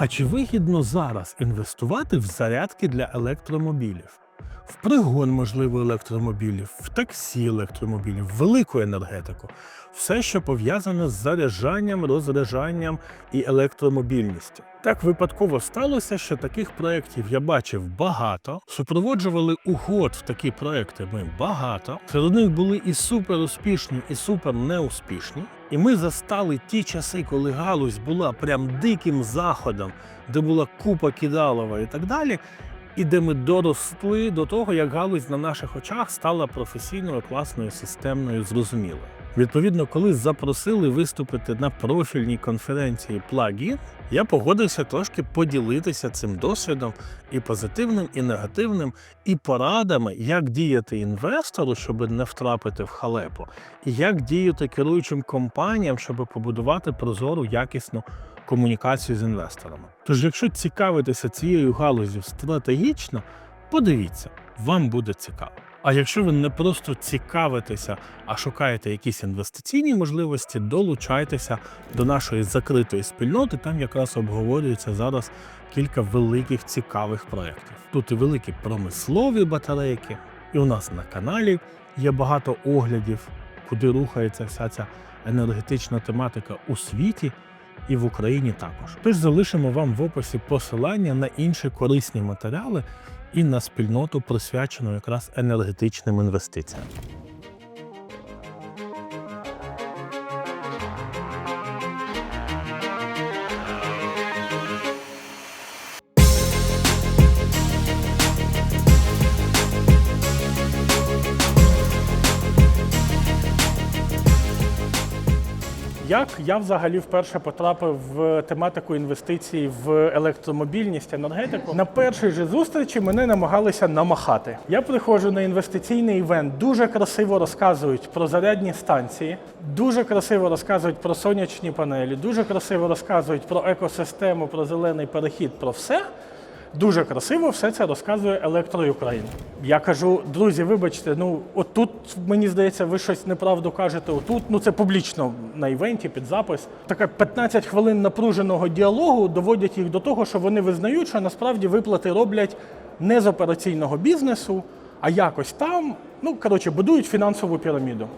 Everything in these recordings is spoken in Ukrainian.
А чи вигідно зараз інвестувати в зарядки для електромобілів? В пригон, можливо, електромобілів, в таксі електромобілів, в велику енергетику. Все, що пов'язане з заряджанням, розряджанням і електромобільністю. Так випадково сталося, що таких проєктів я бачив багато. Супроводжували угод в такі проекти ми багато. Серед них були і супер успішні, і супер неуспішні. І ми застали ті часи, коли галузь була прям диким заходом, де була купа кидалова і так далі. І де ми доросли до того, як галузь на наших очах стала професійною, класною, системною, зрозумілою. Відповідно, коли запросили виступити на профільній конференції Plugin, я погодився трошки поділитися цим досвідом і позитивним, і негативним, і порадами, як діяти інвестору, щоб не втрапити в халепу, і як діяти керуючим компаніям, щоб побудувати прозору, якісну комунікацію з інвесторами. Тож, якщо цікавитеся цією галузю стратегічно, подивіться, вам буде цікаво. А якщо ви не просто цікавитеся, а шукаєте якісь інвестиційні можливості, долучайтеся до нашої закритої спільноти. Там якраз обговорюється зараз кілька великих цікавих проєктів. Тут і великі промислові батарейки, і у нас на каналі є багато оглядів, куди рухається вся ця енергетична тематика у світі і в Україні також. Тож залишимо вам в описі посилання на інші корисні матеріали і на спільноту, присвячену якраз енергетичним інвестиціям. Як я взагалі вперше потрапив в тематику інвестицій в електромобільність, енергетику, на першій же зустрічі мене намагалися намахати. Я приходжу на інвестиційний івент, дуже красиво розказують про зарядні станції, дуже красиво розказують про сонячні панелі, дуже красиво розказують про екосистему, про зелений перехід, про все. Дуже красиво все це розказує Електро Україн. Я кажу, друзі, вибачте, ну отут мені здається, ви щось неправду кажете. Отут, ну це публічно на івенті під запис. Така 15 хвилин напруженого діалогу доводять їх до того, що вони визнають, що насправді виплати роблять не з операційного бізнесу, а якось там. Ну коротше, будують фінансову піраміду.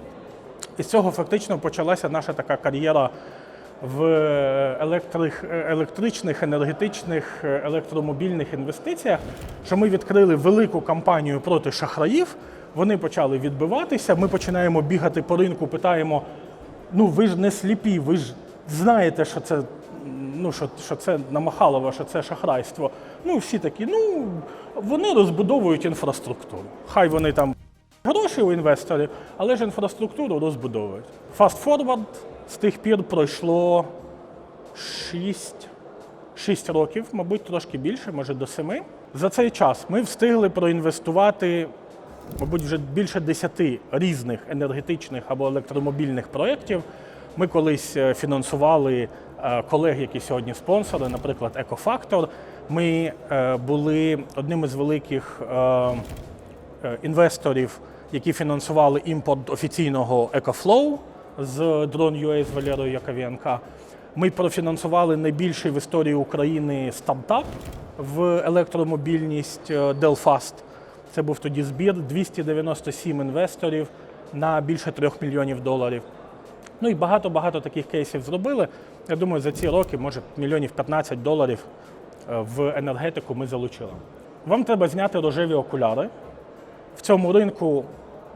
І з цього фактично почалася наша така кар'єра в електричних, енергетичних, електромобільних інвестиціях, що ми відкрили велику кампанію проти шахраїв. Вони почали відбиватися. Ми починаємо бігати по ринку, питаємо: ну ви ж не сліпі, ви ж знаєте, що це. Ну, що, що це намахалово, що це шахрайство. Ну, всі такі, ну вони розбудовують інфраструктуру. Хай вони там гроші у інвесторів, але ж інфраструктуру розбудовують. Forward, з тих пір пройшло 6, 6 років, мабуть, трошки більше, може до 7. За цей час ми встигли проінвестувати, мабуть, вже більше 10 різних енергетичних або електромобільних проєктів. Ми колись е, фінансували е, колег, які сьогодні спонсори, наприклад, Екофактор. Ми е, були одним із великих інвесторів, які фінансували імпорт офіційного EcoFlow з Drone.ua з Валерою Яковенка. Ми профінансували найбільший в історії України стартап в електромобільність е, Delfast. Це був тоді збір 297 інвесторів на більше 3 мільйонів доларів. Ну і багато-багато таких кейсів зробили. Я думаю, за ці роки, може, мільйонів 15 доларів е, в енергетику ми залучили. Вам треба зняти рожеві окуляри. В цьому ринку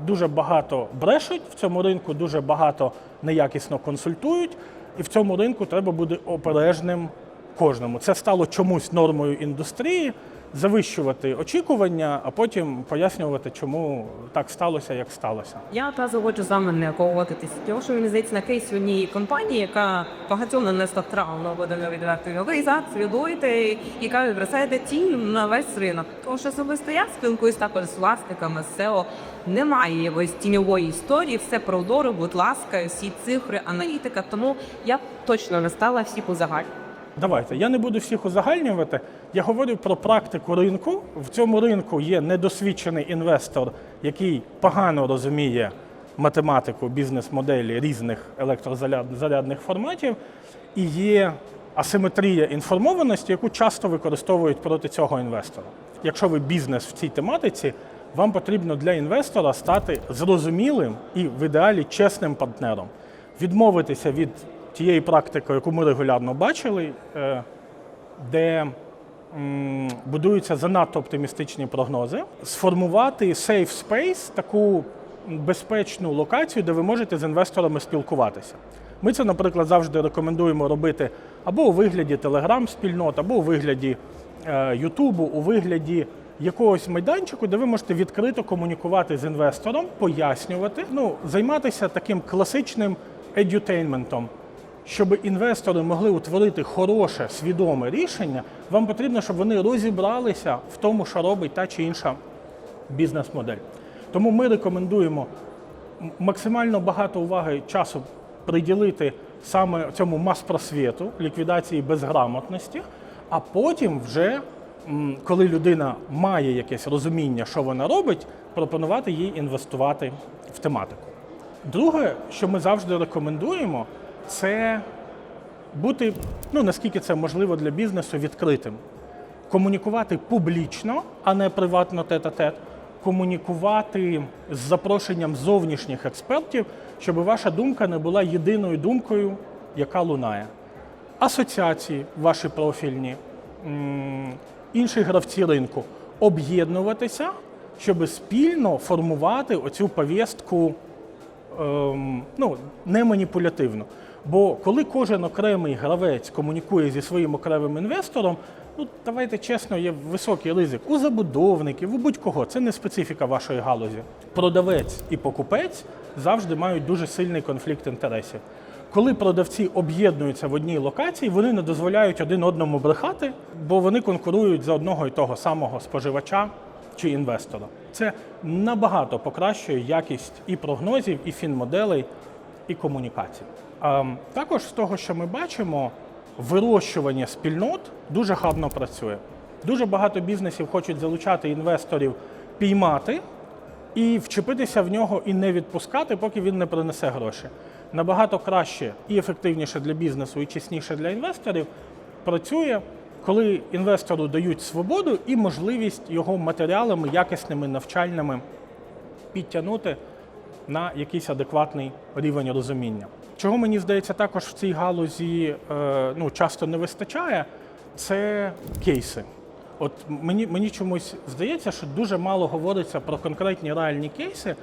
дуже багато брешуть, в цьому ринку дуже багато неякісно консультують, і в цьому ринку треба бути обережним кожному. Це стало чомусь нормою індустрії завищувати очікування, а потім пояснювати, чому так сталося, як сталося. Я одразу хочу з вами не погодитися. Тому що мені здається на кейсі однієї компанії, яка багатьом нанесла травму буде відвертою організацію, дойте, яка відбросає тінь на весь ринок. Тому що особисто я спілкуюсь також з власниками з SEO. Немає якоїсь тіньової історії, все прозоро, будь ласка, всі цифри, аналітика. Тому я точно не стала всіх у загаль. Давайте, я не буду всіх узагальнювати. Я говорю про практику ринку. В цьому ринку є недосвідчений інвестор, який погано розуміє математику бізнес-моделі різних електрозарядних форматів, і є асиметрія інформованості, яку часто використовують проти цього інвестора. Якщо ви бізнес в цій тематиці, вам потрібно для інвестора стати зрозумілим і в ідеалі чесним партнером, відмовитися від тієї практики, яку ми регулярно бачили, е, де будуються занадто оптимістичні прогнози, сформувати safe space, таку безпечну локацію, де ви можете з інвесторами спілкуватися. Ми це, наприклад, завжди рекомендуємо робити або у вигляді телеграм-спільнот, або у вигляді е, Ютубу, у вигляді якогось майданчику, де ви можете відкрито комунікувати з інвестором, пояснювати, ну, займатися таким класичним едютейнментом. Щоб інвестори могли утворити хороше, свідоме рішення, вам потрібно, щоб вони розібралися в тому, що робить та чи інша бізнес-модель. Тому ми рекомендуємо максимально багато уваги часу приділити саме цьому мас-просвіту, ліквідації безграмотності, а потім вже, коли людина має якесь розуміння, що вона робить, пропонувати їй інвестувати в тематику. Друге, що ми завжди рекомендуємо, це бути, ну наскільки це можливо для бізнесу, відкритим. Комунікувати публічно, а не приватно тет-а-тет, комунікувати з запрошенням зовнішніх експертів, щоб ваша думка не була єдиною думкою, яка лунає. Асоціації ваші профільні, інші гравці ринку об'єднуватися, щоб спільно формувати оцю повістку ем, ну, не маніпулятивно. Бо коли кожен окремий гравець комунікує зі своїм окремим інвестором, ну давайте чесно, є високий ризик у забудовників, у будь-кого. Це не специфіка вашої галузі. Продавець і покупець завжди мають дуже сильний конфлікт інтересів. Коли продавці об'єднуються в одній локації, вони не дозволяють один одному брехати, бо вони конкурують за одного і того самого споживача чи інвестора. Це набагато покращує якість і прогнозів, і фінмоделей, і комунікацій. Також з того, що ми бачимо, вирощування спільнот дуже гарно працює. Дуже багато бізнесів хочуть залучати інвесторів, піймати і вчепитися в нього і не відпускати, поки він не принесе гроші. Набагато краще і ефективніше для бізнесу, і чесніше для інвесторів працює, коли інвестору дають свободу і можливість його матеріалами, якісними, навчальними підтягнути на якийсь адекватний рівень розуміння. Чого мені здається, також в цій галузі е, ну, часто не вистачає, це кейси. От мені, мені чомусь здається, що дуже мало говориться про конкретні реальні кейси.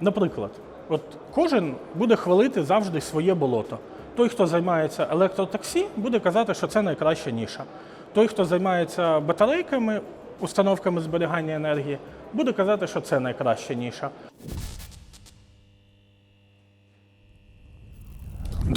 Наприклад, от кожен буде хвалити завжди своє болото. Той, хто займається електротаксі, буде казати, що це найкраща ніша. Той, хто займається батарейками, установками зберігання енергії, буде казати, що це найкраща ніша.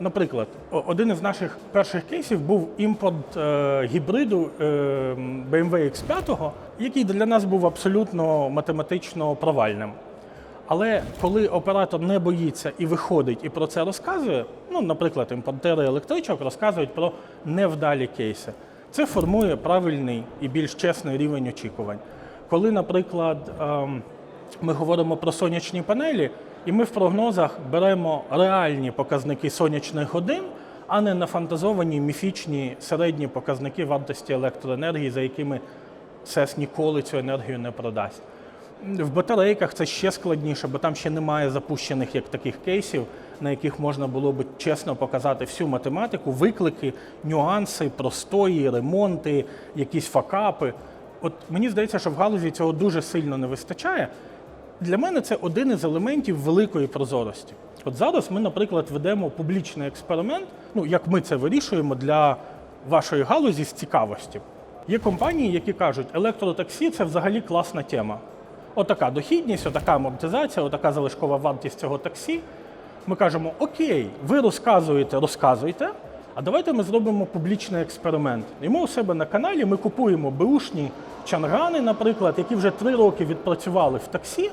Наприклад, один із наших перших кейсів був імпорт е, гібриду е, BMW X5, який для нас був абсолютно математично провальним. Але коли оператор не боїться і виходить і про це розказує, ну, наприклад, імпортери електричок розказують про невдалі кейси. Це формує правильний і більш чесний рівень очікувань. Коли, наприклад, ем, ми говоримо про сонячні панелі, і ми в прогнозах беремо реальні показники сонячних годин, а не нафантазовані міфічні середні показники вартості електроенергії, за якими СЕС ніколи цю енергію не продасть. В батарейках це ще складніше, бо там ще немає запущених як таких кейсів, на яких можна було б чесно показати всю математику, виклики, нюанси, простої, ремонти, якісь факапи. От мені здається, що в галузі цього дуже сильно не вистачає. Для мене це один із елементів великої прозорості. От зараз ми, наприклад, ведемо публічний експеримент, ну як ми це вирішуємо для вашої галузі з цікавості. Є компанії, які кажуть, електротаксі це взагалі класна тема. Отака дохідність, отака амортизація, отака залишкова вартість цього таксі. Ми кажемо: Окей, ви розказуєте, розказуйте, а давайте ми зробимо публічний експеримент. І ми у себе на каналі ми купуємо беушні чангани, наприклад, які вже три роки відпрацювали в таксі,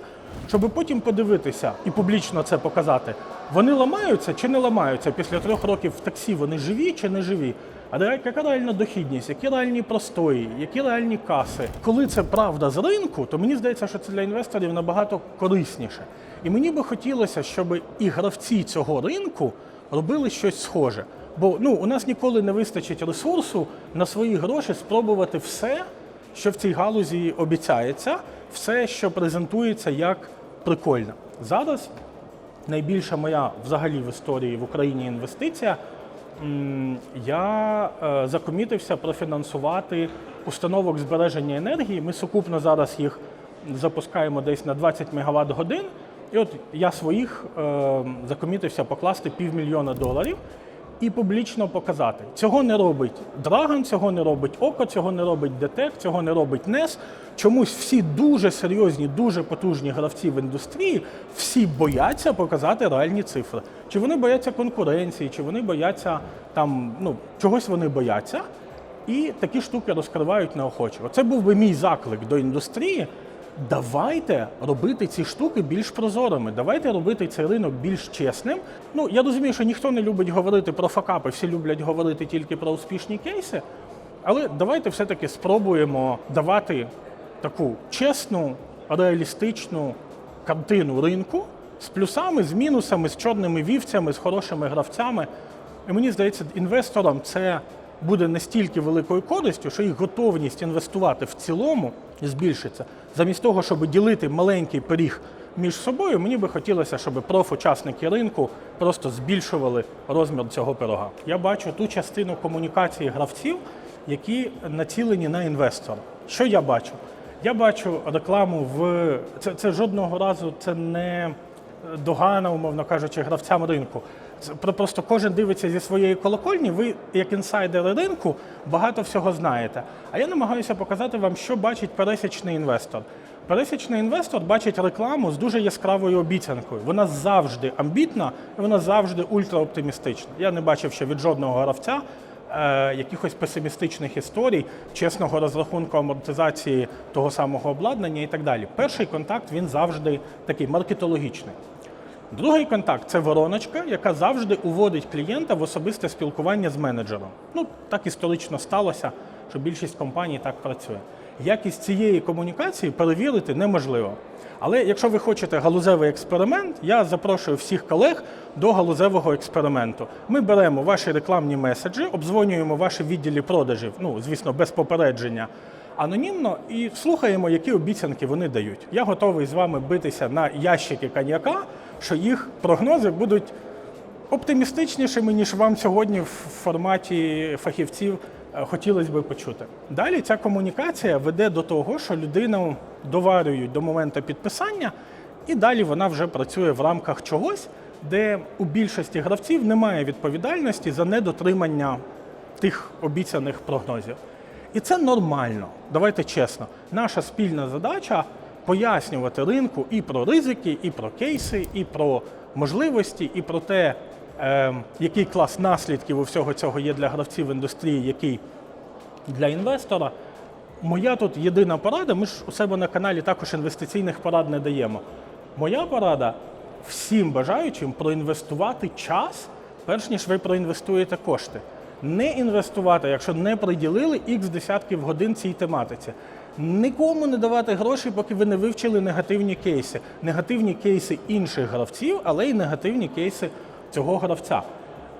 щоб потім подивитися і публічно це показати. Вони ламаються чи не ламаються після трьох років в таксі, вони живі чи не живі. А яка реальна дохідність, які реальні простої, які реальні каси. Коли це правда з ринку, то мені здається, що це для інвесторів набагато корисніше. І мені би хотілося, щоб і гравці цього ринку робили щось схоже. Бо ну, у нас ніколи не вистачить ресурсу на свої гроші спробувати все, що в цій галузі обіцяється, все, що презентується як прикольно. Зараз найбільша моя взагалі в історії в Україні інвестиція. Я е, закомітився профінансувати установок збереження енергії. Ми сукупно зараз їх запускаємо десь на 20 МВт годин. І от я своїх е, закомітився покласти півмільйона доларів і публічно показати. Цього не робить Dragon, цього не робить Око, цього не робить ДТЕК, цього не робить NES. Чомусь всі дуже серйозні, дуже потужні гравці в індустрії, всі бояться показати реальні цифри. Чи вони бояться конкуренції, чи вони бояться там, ну, чогось вони бояться. І такі штуки розкривають неохоче. Оце був би мій заклик до індустрії. Давайте робити ці штуки більш прозорими. Давайте робити цей ринок більш чесним. Ну я розумію, що ніхто не любить говорити про факапи, всі люблять говорити тільки про успішні кейси. Але давайте все-таки спробуємо давати таку чесну, реалістичну картину ринку з плюсами, з мінусами, з чорними вівцями, з хорошими гравцями. І мені здається, інвесторам це буде настільки великою користю, що їх готовність інвестувати в цілому збільшиться. Замість того, щоб ділити маленький пиріг між собою, мені би хотілося, щоб профучасники ринку просто збільшували розмір цього пирога. Я бачу ту частину комунікації гравців, які націлені на інвестора. Що я бачу? Я бачу рекламу в це, це жодного разу це не догана, умовно кажучи, гравцям ринку. Просто кожен дивиться зі своєї колокольні. Ви, як інсайдери ринку, багато всього знаєте. А я намагаюся показати вам, що бачить пересічний інвестор. Пересічний інвестор бачить рекламу з дуже яскравою обіцянкою. Вона завжди амбітна і вона завжди ультраоптимістична. Я не бачив ще від жодного гравця е, якихось песимістичних історій, чесного розрахунку амортизації того самого обладнання і так далі. Перший контакт він завжди такий маркетологічний. Другий контакт це вороночка, яка завжди уводить клієнта в особисте спілкування з менеджером. Ну так історично сталося, що більшість компаній так працює. Якість цієї комунікації перевірити неможливо. Але якщо ви хочете галузевий експеримент, я запрошую всіх колег до галузевого експерименту. Ми беремо ваші рекламні меседжі, обдзвонюємо ваші відділі продажів, ну звісно, без попередження. анонімно і слухаємо, які обіцянки вони дають. Я готовий з вами битися на ящики коньяка, що їх прогнози будуть оптимістичнішими, ніж вам сьогодні в форматі фахівців е, хотілося би почути. Далі ця комунікація веде до того, що людину доварюють до моменту підписання, і далі вона вже працює в рамках чогось, де у більшості гравців немає відповідальності за недотримання тих обіцяних прогнозів. І це нормально. Давайте чесно. Наша спільна задача пояснювати ринку і про ризики, і про кейси, і про можливості, і про те, е, який клас наслідків у всього цього є для гравців індустрії, який для інвестора. Моя тут єдина порада. Ми ж у себе на каналі також інвестиційних порад не даємо. Моя порада всім бажаючим проінвестувати час, перш ніж ви проінвестуєте кошти. Не інвестувати, якщо не приділили х десятків годин цій тематиці. Нікому не давати гроші, поки ви не вивчили негативні кейси. Негативні кейси інших гравців, але й негативні кейси цього гравця.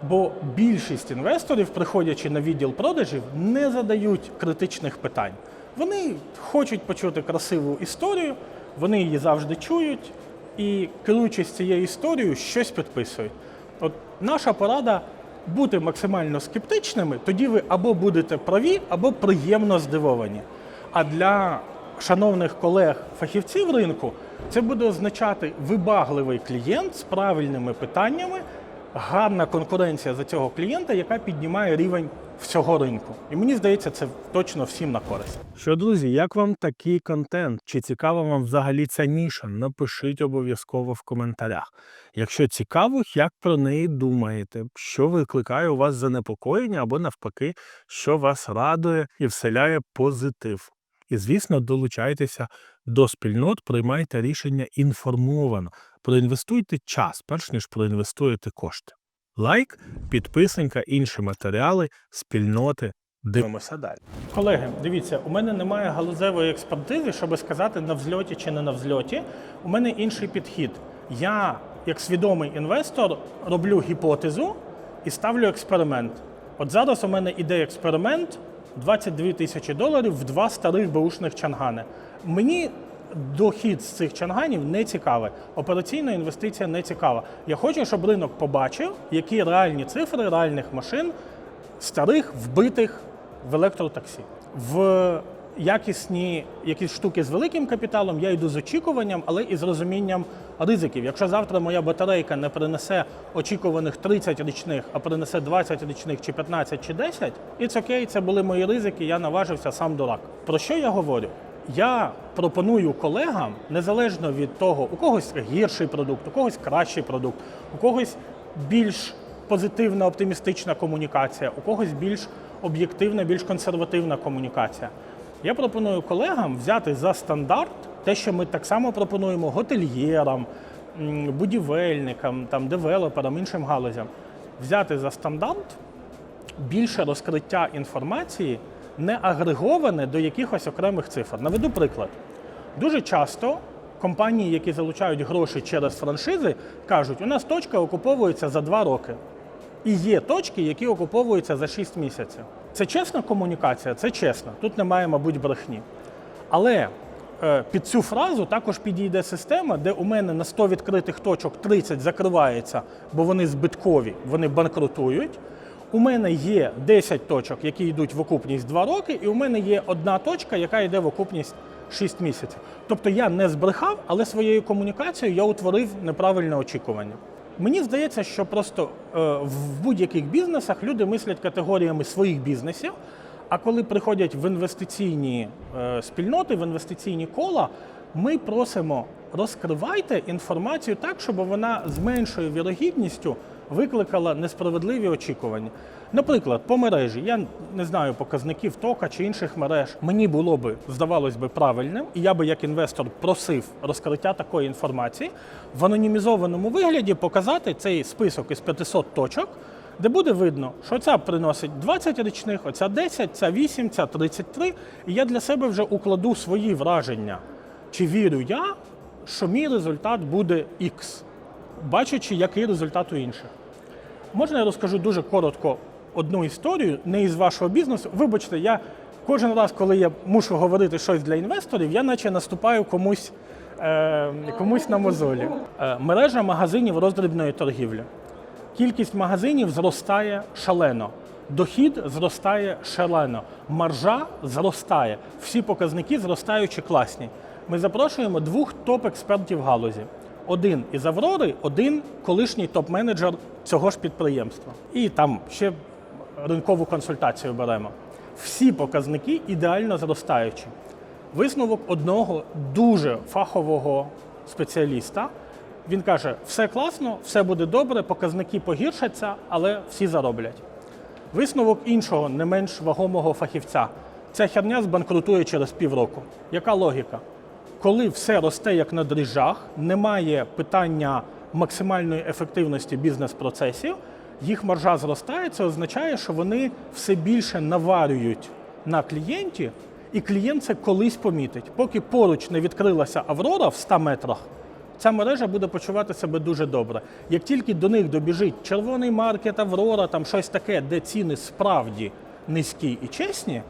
Бо більшість інвесторів, приходячи на відділ продажів, не задають критичних питань. Вони хочуть почути красиву історію, вони її завжди чують і, керуючись цією історією, щось підписують. От наша порада бути максимально скептичними, тоді ви або будете праві, або приємно здивовані. А для шановних колег-фахівців ринку це буде означати вибагливий клієнт з правильними питаннями, гарна конкуренція за цього клієнта, яка піднімає рівень всього ринку. І мені здається, це точно всім на користь. Що, друзі, як вам такий контент? Чи цікава вам взагалі ця ніша? Напишіть обов'язково в коментарях. Якщо цікаво, як про неї думаєте, що викликає у вас занепокоєння або навпаки, що вас радує і вселяє позитив. І, звісно, долучайтеся до спільнот, приймайте рішення інформовано. Проінвестуйте час, перш ніж проінвестуєте кошти. Лайк, підписанька, інші матеріали, спільноти. Дивимося далі. Колеги, дивіться, у мене немає галузевої експертизи, щоб сказати на взльоті чи не на взльоті. У мене інший підхід. Я, як свідомий інвестор, роблю гіпотезу і ставлю експеримент. От зараз у мене іде експеримент 22 тисячі доларів в два старих бушних чангани. Мені дохід з цих чанганів не цікавий. Операційна інвестиція не цікава. Я хочу, щоб ринок побачив, які реальні цифри реальних машин старих вбитих в електротаксі. В якісні якісь штуки з великим капіталом я йду з очікуванням, але і з розумінням ризиків. Якщо завтра моя батарейка не принесе очікуваних 30 річних, а принесе 20 річних, чи 15, чи 10, і це окей, це були мої ризики, я наважився сам дурак. Про що я говорю? Я пропоную колегам, незалежно від того, у когось гірший продукт, у когось кращий продукт, у когось більш позитивна, оптимістична комунікація, у когось більш об'єктивна, більш консервативна комунікація. Я пропоную колегам взяти за стандарт те, що ми так само пропонуємо готельєрам, будівельникам, там, девелоперам, іншим галузям. Взяти за стандарт більше розкриття інформації, не агреговане до якихось окремих цифр. Наведу приклад. Дуже часто компанії, які залучають гроші через франшизи, кажуть, у нас точка окуповується за два роки. І є точки, які окуповуються за 6 місяців. Це чесна комунікація, це чесно. Тут немає, мабуть, брехні. Але е, під цю фразу також підійде система, де у мене на 100 відкритих точок 30 закривається, бо вони збиткові, вони банкрутують. У мене є 10 точок, які йдуть в окупність 2 роки, і у мене є одна точка, яка йде в окупність 6 місяців. Тобто я не збрехав, але своєю комунікацією я утворив неправильне очікування. Мені здається, що просто е, в будь-яких бізнесах люди мислять категоріями своїх бізнесів. А коли приходять в інвестиційні е, спільноти, в інвестиційні кола, ми просимо розкривайте інформацію так, щоб вона з меншою вірогідністю викликала несправедливі очікування. Наприклад, по мережі я не знаю показників тока чи інших мереж. Мені було би здавалось би правильним, і я би як інвестор просив розкриття такої інформації в анонімізованому вигляді показати цей список із 500 точок. Де буде видно, що ця приносить 20 річних, оця 10, ця 8, ця 33. І я для себе вже укладу свої враження. Чи вірю я, що мій результат буде X, бачачи, який результат у інших. Можна я розкажу дуже коротко одну історію, не із вашого бізнесу. Вибачте, я Кожен раз, коли я мушу говорити щось для інвесторів, я наче наступаю комусь, е, комусь на мозолі. Е, мережа магазинів роздрібної торгівлі. Кількість магазинів зростає шалено. Дохід зростає шалено, маржа зростає. Всі показники зростаючі класні. Ми запрошуємо двох топ-експертів галузі. Один із Аврори, один колишній топ-менеджер цього ж підприємства. І там ще ринкову консультацію беремо. Всі показники ідеально зростаючі. Висновок одного дуже фахового спеціаліста. Він каже: все класно, все буде добре, показники погіршаться, але всі зароблять. Висновок іншого, не менш вагомого фахівця. Ця херня збанкрутує через півроку. Яка логіка? Коли все росте як на дріжджах, немає питання максимальної ефективності бізнес-процесів, їх маржа зростає, це означає, що вони все більше наварюють на клієнті, і клієнт це колись помітить. Поки поруч не відкрилася Аврора в 100 метрах, ця мережа буде почувати себе дуже добре. Як тільки до них добіжить червоний маркет, Аврора, там щось таке, де ціни справді низькі і чесні,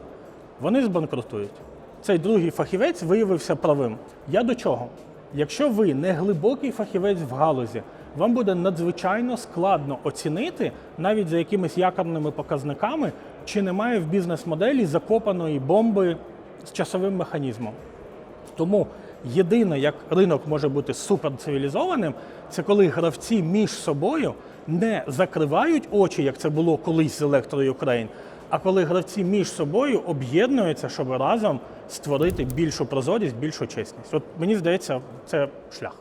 вони збанкрутують. Цей другий фахівець виявився правим. Я до чого? Якщо ви не глибокий фахівець в галузі, вам буде надзвичайно складно оцінити навіть за якимись якорними показниками, чи немає в бізнес-моделі закопаної бомби з часовим механізмом. Тому єдине, як ринок може бути суперцивілізованим, це коли гравці між собою не закривають очі, як це було колись з Електро-Україн, а коли гравці між собою об'єднуються, щоб разом створити більшу прозорість, більшу чесність. От мені здається, це шлях.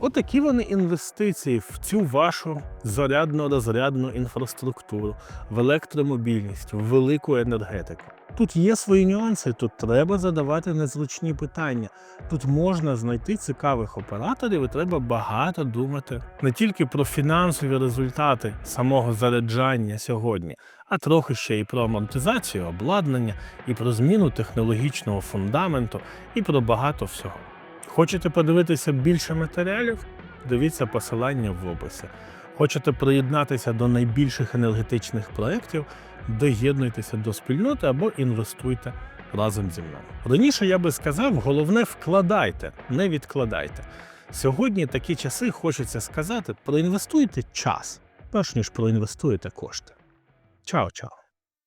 Отакі вони інвестиції в цю вашу зарядно-розрядну інфраструктуру, в електромобільність, в велику енергетику. Тут є свої нюанси, тут треба задавати незручні питання. Тут можна знайти цікавих операторів, і треба багато думати не тільки про фінансові результати самого заряджання сьогодні, а трохи ще і про амортизацію обладнання, і про зміну технологічного фундаменту, і про багато всього. Хочете подивитися більше матеріалів? Дивіться посилання в описі. Хочете приєднатися до найбільших енергетичних проєктів? Доєднуйтеся до спільноти або інвестуйте разом зі мною. Раніше я би сказав, головне вкладайте, не відкладайте. Сьогодні такі часи хочеться сказати: проінвестуйте час, перш ніж проінвестуєте кошти. chaochao